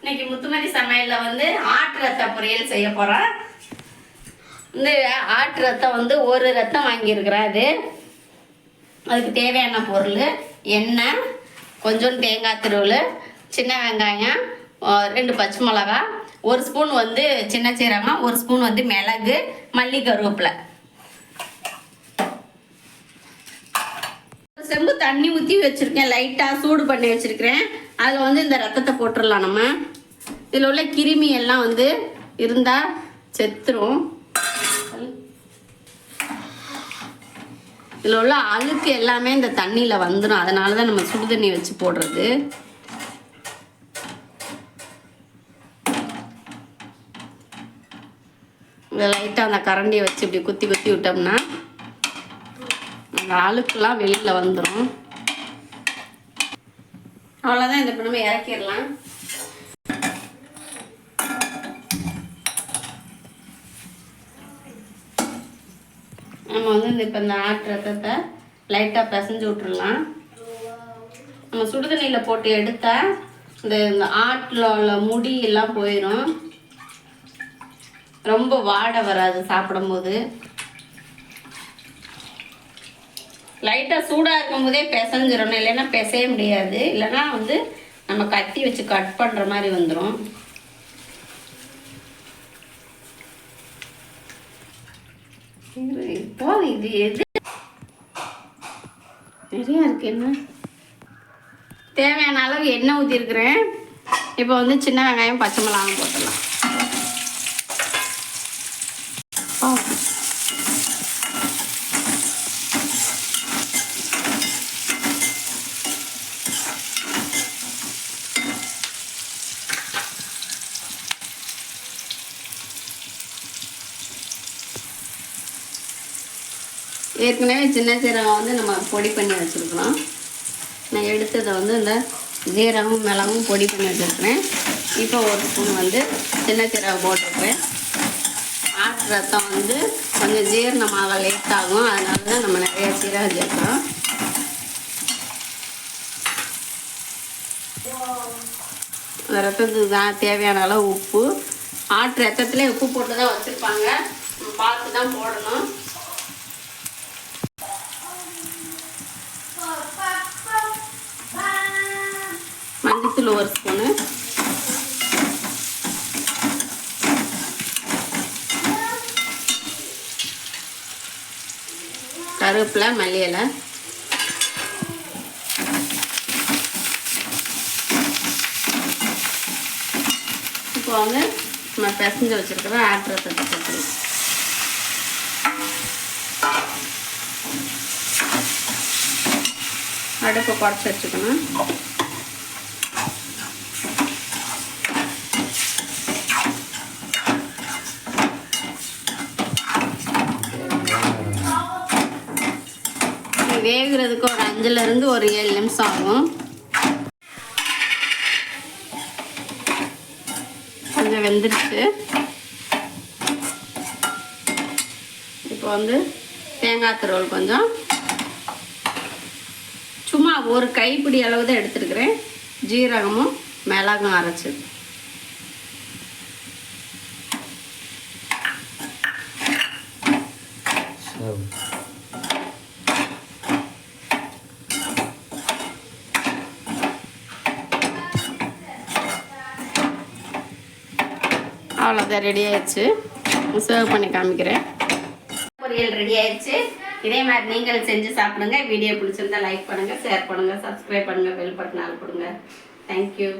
இன்னைக்கு முத்துமதி சமையலில் வந்து ஆட்டு ரத்த பொரியல் செய்ய போகிறோம் இந்த ஆட்டு ரத்தம் வந்து ஒரு ரத்தம் வாங்கியிருக்கிறேன் அது அதுக்கு தேவையான பொருள் எண்ணெய் கொஞ்சம் தேங்காய் திருவல் சின்ன வெங்காயம் ரெண்டு பச்சை மிளகா ஒரு ஸ்பூன் வந்து சின்ன சீரகம் ஒரு ஸ்பூன் வந்து மிளகு மல்லி கருவேப்பிலை. ஒரு செம்பு தண்ணி ஊற்றி வச்சுருக்கேன் லைட்டாக சூடு பண்ணி வச்சுருக்கிறேன். அதில் வந்து இந்த ரத்தத்தை போட்டுடலாம் நம்ம. இதில் உள்ள கிருமி எல்லாம் வந்து இருந்தால் செத்துரும். இதில் உள்ள அழுக்கு எல்லாமே இந்த தண்ணியில் வந்துடும் அதனால தான் நம்ம சுடு தண்ணி வச்சு போடுறது. லைட்டாக அந்த கரண்டியை வச்சு இப்படி குத்தி குத்தி விட்டோம்னா அந்த அழுக்குலாம் வெளியில் வந்துடும் அவ்வளோதான் இந்த இப்போ நம்ம இறக்கிடலாம். நம்ம வந்து இந்த இப்போ இந்த ஆட்டு ரத்தத்தை லைட்டாக பிசைஞ்சு விட்ருலாம் நம்ம சுடுதண்ணியில் போட்டு எடுத்தா இந்த இந்த ஆட்டில் உள்ள முடி எல்லாம் போயிடும் ரொம்ப வாடை வராது சாப்பிடும்போது. லைட்டாக சூடாக இருக்கும் போதே பிசைஞ்சிடணும். இல்லைன்னா பிசைய முடியாது. இல்லைன்னா வந்து நம்ம கத்தி வச்சு கட் பண்ணுற மாதிரி வந்துடும் இப்போ இது எது? நிறையா இருக்கு என்ன? தேவையான அளவு எண்ணெய் ஊற்றிருக்கிறேன் இப்போ வந்து சின்ன வெங்காயம் பச்சை மிளகாய் போட்டுடலாம். ஏற்கனவே சின்ன சீரகம் வந்து நம்ம பொடி பண்ணி வச்சுருக்கிறோம் நான் எடுத்ததை வந்து இந்த ஜீரகம் மிளகும் பொடி பண்ணி வச்சுருக்கிறேன். இப்போ ஒரு ஸ்பூன் வந்து சின்ன சீரகம் போட்டிருப்பேன் ஆட்டு ரத்தம் வந்து கொஞ்சம் ஜீரணமாக லேட் ஆகும். அதனால தான் நம்ம நிறைய சீரகம் சேர்க்கிறோம். அந்த ரத்தத்துக்கு தான் தேவையான அளவு உப்பு. ஆட்டு ரத்தத்துலேயே உப்பு போட்டு தான் வச்சுருப்பாங்க. பார்த்து தான் போடணும். மஞ்சத்தூள் ஒரு ஸ்பூனு கருவேப்பிலை மல்லி இலை இப்போ வந்து நம்ம பிசைஞ்சு வச்சுருக்கிற ஆட்டு ரத்தத்தை போட்டுருவோம் அடுப்பை குறைச்சி வச்சுக்கணும். வேகிறதுக்கு ஒரு அஞ்சுலேருந்து ஒரு ஏழு நிமிஷம் ஆகும். கொஞ்சம் வெந்துருச்சு. இப்போ வந்து தேங்காய் துருவல் கொஞ்சம். சும்மா ஒரு கைப்பிடி அளவு தான் எடுத்துருக்குறேன். ஜீரகமும் மிளகும் அரைச்சி. அவ்வளோதான் ரெடி ஆயிடுச்சு. சர்வ் பண்ணி காமிக்கிறேன். பொரியல் ரெடி ஆயிடுச்சு. இதே மாதிரி நீங்கள் செஞ்சு சாப்பிடுங்க. வீடியோ பிடிச்சிருந்தா லைக் பண்ணுங்கள் ஷேர் பண்ணுங்கள் சப்ஸ்கிரைப் பண்ணுங்கள் பெல் பட்டன் ஆள் கொடுங்க. தேங்க்யூ